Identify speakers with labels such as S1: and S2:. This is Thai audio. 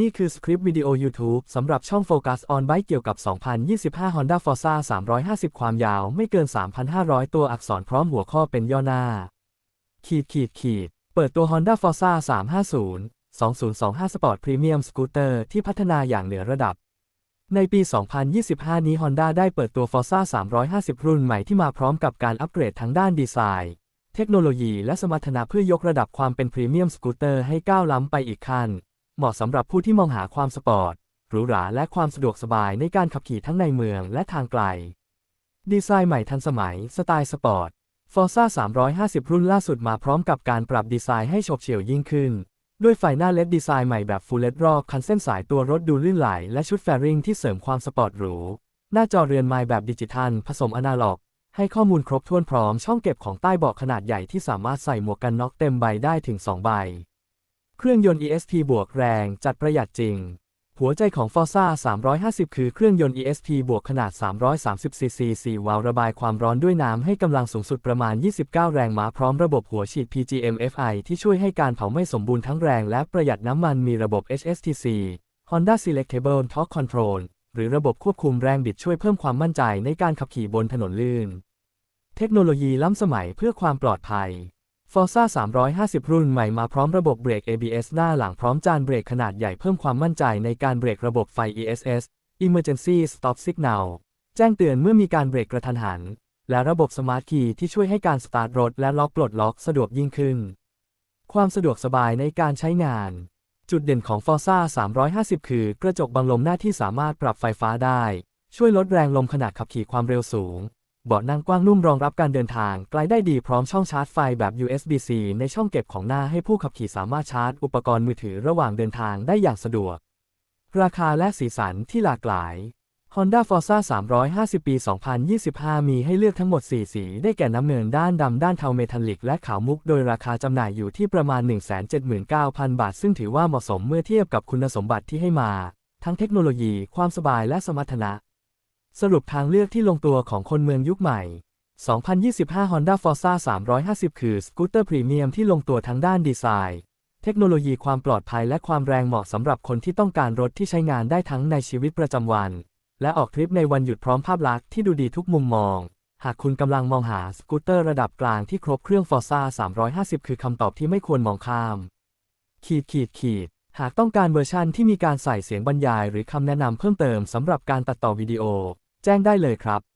S1: นี่คือสคริปต์วิดีโอ YouTube สำหรับช่อง Focus on Bike เกี่ยวกับ 2025 Honda Forza 350 ความยาวไม่เกิน 3,500 ตัวอักษรพร้อมหัวข้อเป็นย่อหน้า ขีดขีดขีด เปิดตัว Honda Forza 350 2025 Sport Premium Scooter ที่พัฒนาอย่างเหนือระดับ ในปี 2025 นี้ Honda ได้เปิดตัว Forza 350 รุ่นใหม่ที่มาพร้อมกับการอัปเกรดทั้งด้านดีไซน์เทคโนโลยีและสมรรถนะเพื่อยกระดับความเป็นพรีเมียมสกูตเตอร์ให้ก้าวล้ำไปอีกขั้น เหมาะสำหรับผู้ที่มองหาความสปอร์ตหรูหราและความสะดวกสบายในการขับขี่ทั้งในเมืองและทางไกล ดีไซน์ใหม่ทันสมัย สไตล์สปอร์ต Forza 350 รุ่นล่าสุดมาพร้อมกับการปรับดีไซน์ให้โฉบเฉี่ยวยิ่งขึ้น ด้วยไฟหน้าเลดดีไซน์ใหม่แบบ Full LED รอบคันเส้นสายตัวรถดูลื่นไหล และชุดแฟริงที่เสริมความสปอร์ตหรู หน้าจอเรือนไม้แบบดิจิทัล ผสมอนาล็อก ให้ข้อมูลครบถ้วนพร้อมช่องเก็บของใต้เบาะขนาดใหญ่ที่สามารถใส่หมวกกันน็อกเต็มใบได้ถึง 2 ใบ เครื่องยนต์ ESP บวกแรงจัดประหยัดจริง หัวใจของ Forza 350 คือเครื่องยนต์ ESP บวกขนาด 330 cc 4วาล์วระบายความร้อนด้วยน้ำให้กำลังสูงสุดประมาณ 29 แรงม้าพร้อมระบบหัวฉีด PGM-FI ที่ช่วยให้การเผาไม่สมบูรณ์ทั้งแรงและประหยัดน้ำมันมีระบบ HSTC Honda Selectable Torque Control หรือระบบควบคุมแรงบิดช่วยเพิ่มความมั่นใจในการขับขี่บนถนนลื่น เทคโนโลยีล้ำสมัยเพื่อความปลอดภัย Forza 350 รุ่นใหม่มาพร้อมระบบเบรก ABS หน้าหลังพร้อมจานเบรกขนาดใหญ่เพิ่มความมั่นใจในการเบรกระบบไฟ ESS Emergency Stop Signal แจ้งเตือนเมื่อมีการเบรกกระทันหัน และระบบสมาร์ทคีย์ที่ช่วยให้การสตาร์ทรถและล็อกปลดล็อกสะดวกยิ่งขึ้น ความสะดวกสบายในการใช้งาน จุดเด่นของ Forza 350 คือกระจกบังลมหน้าที่สามารถปรับไฟฟ้าได้ ช่วยลดแรงลมขณะขับขี่ความเร็วสูง เบาะนั่งกว้างนุ่มรองรับการเดินทางไกลได้ดีพร้อมช่องชาร์จไฟแบบ USB-C ในช่องเก็บของหน้าให้ผู้ขับขี่สามารถชาร์จอุปกรณ์มือถือระหว่างเดินทางได้อย่างสะดวก ราคาและสีสันที่หลากหลาย Honda Forza 350 ปี 2025 มีให้เลือกทั้งหมด 4 สี ได้แก่น้ำเงินด้านดำด้านเทาเมทัลลิกและขาวมุก โดยราคาจำหน่ายอยู่ที่ประมาณ 179,000 บาท ซึ่งถือว่าเหมาะสมเมื่อเทียบกับคุณสมบัติที่ให้มา ทั้งเทคโนโลยี ความสบายและสมรรถนะ สรุปทางเลือกที่ลงตัวของคนเมืองยุคใหม่ 2025 Honda Forza 350 คือสกูตเตอร์พรีเมียมที่ลงตัวทั้งด้านดีไซน์ เทคโนโลยีความปลอดภัยและความแรงเหมาะสำหรับคนที่ต้องการรถที่ใช้งานได้ทั้งในชีวิตประจำวัน และออกทริปในวันหยุดพร้อมภาพลักษณ์ที่ดูดีทุกมุมมอง หากคุณกำลังมองหาสกูตเตอร์ระดับกลางที่ครบเครื่อง Forza 350 คือคำตอบที่ไม่ควรมองข้าม ขีดขีดขีดหากต้องการเวอร์ชันที่มีการใส่เสียงบรรยายหรือคำแนะนำเพิ่มเติมสำหรับการตัดต่อวิดีโอ แจ้งได้เลยครับ